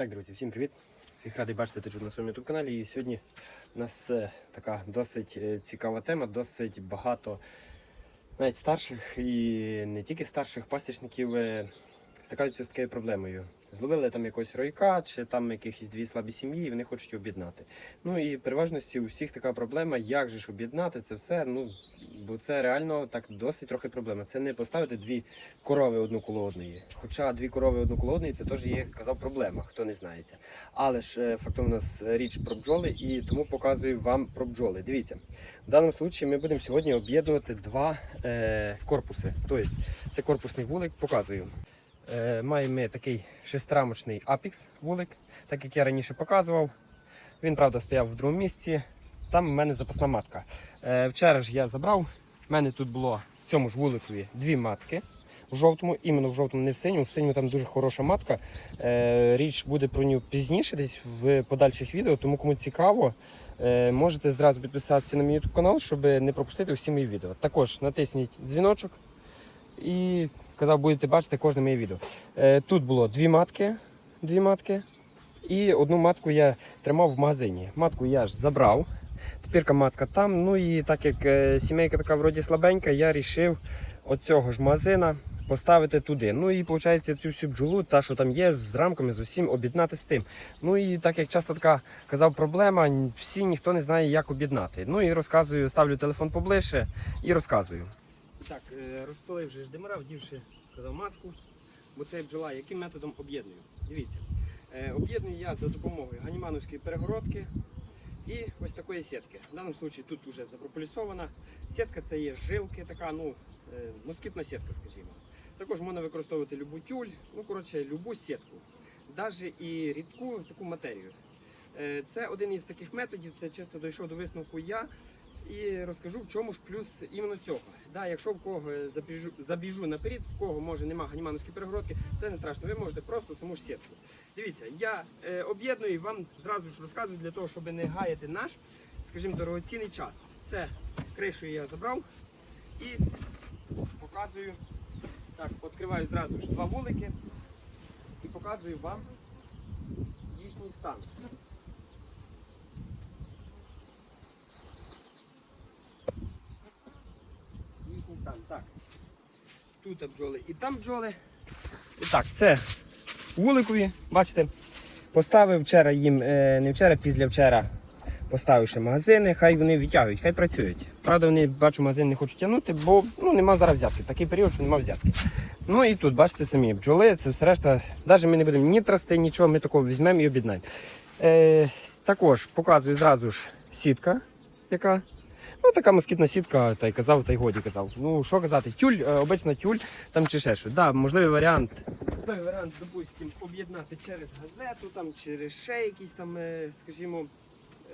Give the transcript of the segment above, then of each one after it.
Так, друзі, всім привіт! Всіх радий бачити тут на своєму youtube каналі. І сьогодні у нас е, така досить е, цікава тема, досить багато навіть старших і не тільки старших пасічників е, стикаються з такою проблемою. Зловили там якогось ройка чи там якихось дві слабі сім'ї, і вони хочуть об'єднати. Ну і переважності у всіх така проблема, як же ж об'єднати це все. Ну бо це реально так досить трохи проблема. Це не поставити дві корови одну коло одної. Хоча дві корови одну коло одної це теж є, казав, проблема, хто не знається. Але ж е, фактом у нас річ про бджоли, і тому показую вам про бджоли. Дивіться, в даному випадку ми будемо сьогодні об'єднувати два е, корпуси. Тобто це корпусний вулик, показую. Е, маємо ми такий шестирамочний апікс вулик, так як я раніше показував. Він, правда, стояв в другому місці. Там в мене запасна матка. Е, вчора ж я забрав. У мене тут було в цьому ж вуликові дві матки. В жовтому, іменно в жовтому, не в синьому. В синьому там дуже хороша матка. Е, річ буде про нього пізніше, десь в подальших відео. Тому кому цікаво, можете зразу підписатися на мій YouTube канал, щоб не пропустити усі мої відео. Також натисніть дзвіночок і казав, будете бачити кожне моє відео. Е, тут було дві матки, дві матки. І одну матку я тримав в магазині. Матку я ж забрав. Тепер матка там. Ну і так як е, сімейка така вроді слабенька, я вирішив оцього ж магазина поставити туди. Ну і виходить цю всю бджолу, та що там є, з рамками, з усім об'єднати з тим. Ну і так як часто така казав проблема, всі ніхто не знає, як об'єднати. Ну і розказую, ставлю телефон поближче і розказую. Так, е, розпалив вже ж демара, вдівши маску, бо це бджола, яким методом об'єдную. Дивіться. Е, Об'єдную я за допомогою ганімановської перегородки і ось такої сітки. В даному випадку тут вже запрополісована. Сітка це є жилки, така, ну, е, москітна сітка, скажімо. Також можна використовувати любу тюль, ну коротше, любу сітку, навіть і рідку таку матерію. Це один із таких методів, це чисто дійшов до висновку я. І розкажу, в чому ж плюс іменно цього. Да, якщо в кого забіжу, забіжу наперед, в кого може нема ганімановської перегородки, це не страшно. Ви можете просто саму ж сітку. Дивіться, я е, об'єдную і вам зразу ж розказую для того, щоб не гаяти наш, скажімо, дорогоцінний час. Це кришою я забрав і показую. Так, відкриваю зразу ж два вулики і показую вам їхній стан. Стан. Так. Тут бджоли і там бджоли. І так, це вуликові, бачите, поставив вчора їм, е, не вчора, після вчора поставив ще магазини, хай вони відтягують, хай працюють. Правда, вони бачу, магазин не хочуть тягнути, бо ну, нема зараз взятки. Такий період, що нема взятки. Ну і тут, бачите самі, бджоли, це все решта. Навіть ми не будемо ні трасти, нічого, ми такого візьмемо і об'єднаємо. Е, також показую зразу ж сітка, яка Ну, така москітна сітка, та й казав, та й годі казав. Ну, що казати, тюль, е, обична тюль там чи ще щось. Да, можливий варіант. Можливий варіант, допустим, об'єднати через газету, там, через ще якісь там, е, скажімо,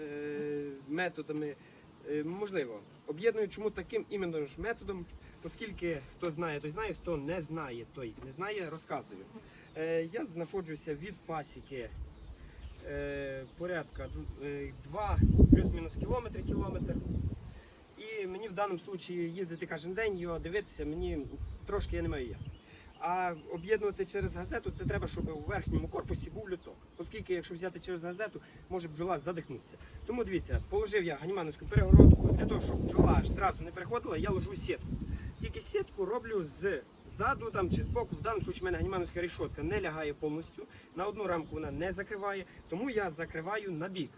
е, методами. Можливо. Об'єдную чому таким іменно ж методом, оскільки хто знає, той знає, хто не знає, той не знає, розказую. Я знаходжуся від пасіки порядка 2 плюс-мінус кілометри, кілометр. Мені в даному випадку їздити кожен день, його дивитися, мені трошки я не маю як. А об'єднувати через газету це треба, щоб у верхньому корпусі був люток. Оскільки, якщо взяти через газету, може бджола задихнутися. Тому дивіться, положив я ганімановську перегородку для того, щоб бджола зразу не переходила, я ложу сітку. Тільки сітку роблю з ззаду там, чи з боку. В даному випадку в мене ганімановська рішотка не лягає повністю. На одну рамку вона не закриває, тому я закриваю на бік.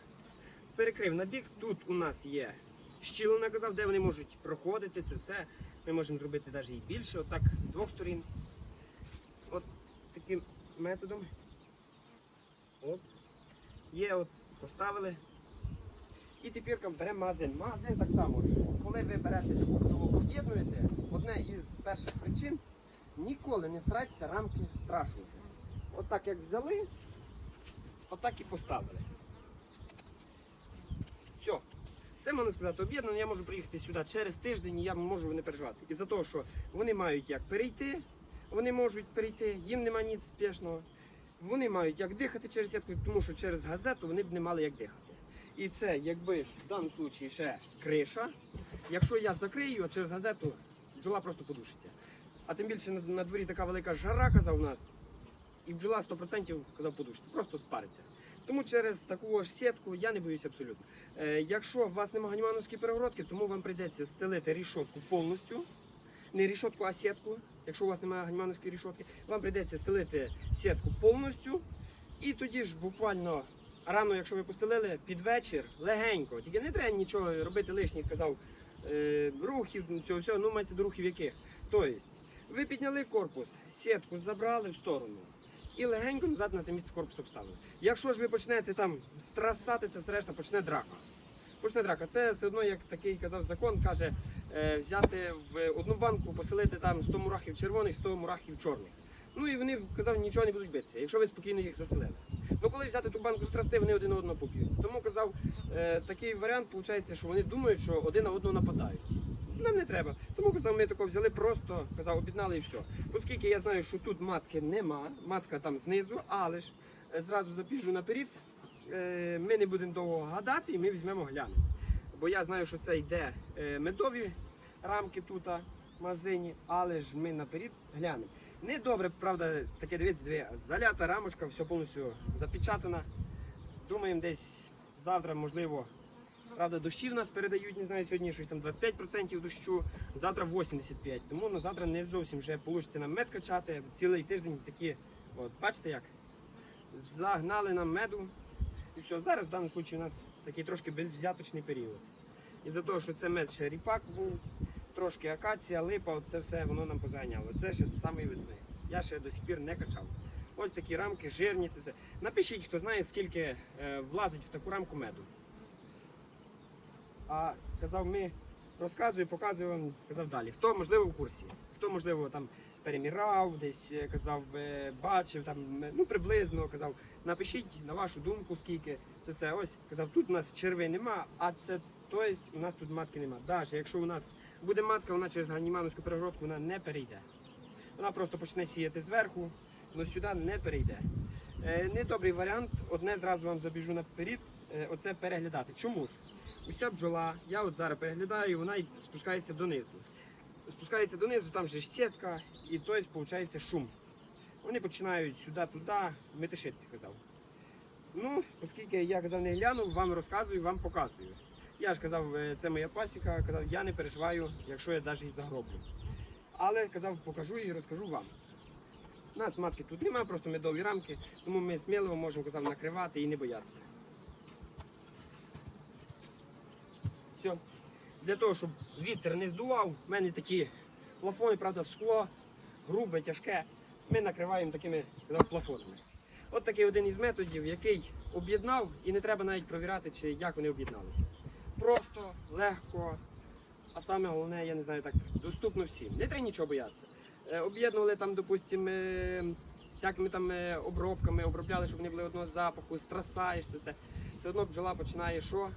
Перекрив на бік. Тут у нас є щілина, казав, де вони можуть проходити це все. Ми можемо зробити навіть і більше, отак з двох сторін. От таким методом. Оп. Є, от поставили. І тепер беремо магазин. Магазин так само ж. Коли ви берете бджолу, об'єднуєте, одне із перших причин ніколи не старайтеся рамки страшувати. Отак як взяли, отак і поставили. Все. Це можна сказати об'єднано, я можу приїхати сюди через тиждень і я можу не переживати. І за того, що вони мають як перейти, вони можуть перейти, їм немає ніц спішного. Вони мають як дихати через сітку, тому що через газету вони б не мали як дихати. І це, якби ж в даному випадку ще криша. Якщо я закрию, а через газету бджола просто подушиться. А тим більше на, на дворі така велика жара, казав у нас. І бджола 100% казав подушці, просто спариться. Тому через таку ж сітку я не боюсь абсолютно. Е, якщо у вас немає ганімановської перегородки, тому вам прийдеться стелити рішотку повністю. Не рішотку, а сітку. Якщо у вас немає ганімановської рішотки, вам прийдеться стелити сітку повністю. І тоді ж буквально рано, якщо ви постелили, під вечір легенько. Тільки не треба нічого робити лишніх, казав, е, рухів, ну, цього всього, ну мається до рухів яких. Тобто, ви підняли корпус, сітку забрали в сторону і легенько назад на те місце корпус обставили. Якщо ж ви почнете там страсати, це все решта почне драка. Почне драка. Це все одно, як такий казав закон, каже, е, взяти в одну банку, поселити там 100 мурахів червоних, 100 мурахів чорних. Ну і вони казав, нічого не будуть битися, якщо ви спокійно їх заселили. Ну коли взяти ту банку страсти, вони один одного поб'ють. Тому казав, е, такий варіант виходить, що вони думають, що один на одного нападають. Нам не треба. Тому казав, ми тако взяли, просто казав, об'єднали і все. Оскільки я знаю, що тут матки нема, матка там знизу, але ж е, зразу запіжу наперед, е, ми не будемо довго гадати і ми візьмемо глянемо. Бо я знаю, що це йде е, медові рамки тут в магазині, але ж ми наперед глянемо. Не добре, правда, таке дивіться, дві залята рамочка, все повністю запечатана. Думаємо, десь завтра, можливо, правда, дощі в нас передають, не знаю, сьогодні щось там 25% дощу, завтра 85%. Тому на завтра не зовсім вже вийде нам мед качати. Цілий тиждень такі, от бачите як, загнали нам меду. І все, зараз в даному випадку у нас такий трошки безвзяточний період. І за того, що це мед ще ріпак був, трошки акація, липа, це все воно нам позаганяло. Це ще з самої весни. Я ще до сих пір не качав. Ось такі рамки, жирні, це все. Напишіть, хто знає, скільки е, влазить в таку рамку меду. А казав, ми розказую, показую вам, казав далі. Хто можливо в курсі, хто можливо там перемірав, десь казав, бачив, там, ну приблизно казав, напишіть на вашу думку, скільки це все. Ось казав, тут у нас черви нема, а це тобто у нас тут матки нема. Навіть якщо у нас буде матка, вона через ганімановську перегородку вона не перейде. Вона просто почне сіяти зверху, але сюди не перейде. Е, недобрий варіант, одне зразу вам забіжу наперед, оце переглядати. Чому ж? Уся бджола, я от зараз переглядаю, вона спускається донизу. Спускається донизу, там же ж сітка, і тобто виходить шум. Вони починають сюди-туди метишитися, казав. Ну, оскільки я казав, не глянув, вам розказую, вам показую. Я ж казав, е, це моя пасіка, казав, я не переживаю, якщо я навіть і загроблю. Але казав, покажу і розкажу вам. У нас матки тут немає, просто медові рамки, тому ми сміливо можемо казав, накривати і не боятися. Все. Для того, щоб вітер не здував, в мене такі плафони, правда, скло, грубе, тяжке. Ми накриваємо такими плафонами. От такий один із методів, який об'єднав, і не треба навіть провіряти, чи як вони об'єдналися. Просто, легко, а саме головне, я не знаю, так доступно всім. Не треба нічого боятися. Е, Об'єднували там, допустимо, е, всякими там е, обробками, обробляли, щоб вони були одного запаху, страсаєш це все. Все одно бджола починає що?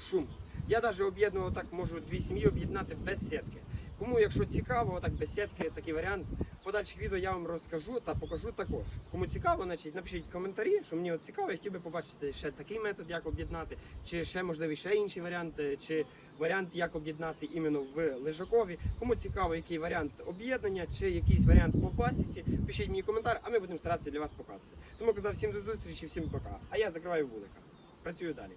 Шум. Я навіть об'єднував так, можу дві сім'ї об'єднати без сітки. Кому, якщо цікаво, так без сітки, такий варіант. Подальших відео я вам розкажу та покажу також. Кому цікаво, значить, напишіть коментарі, що мені от цікаво, я хотів би побачити ще такий метод, як об'єднати, чи ще можливий ще інший варіант, е, чи варіант, як об'єднати іменно в лежакові. Кому цікаво, який варіант об'єднання, чи якийсь варіант по пасіці, пишіть мені коментар, а ми будемо старатися для вас показувати. Тому казав всім до зустрічі, всім пока. А я закриваю вулика. Працюю далі.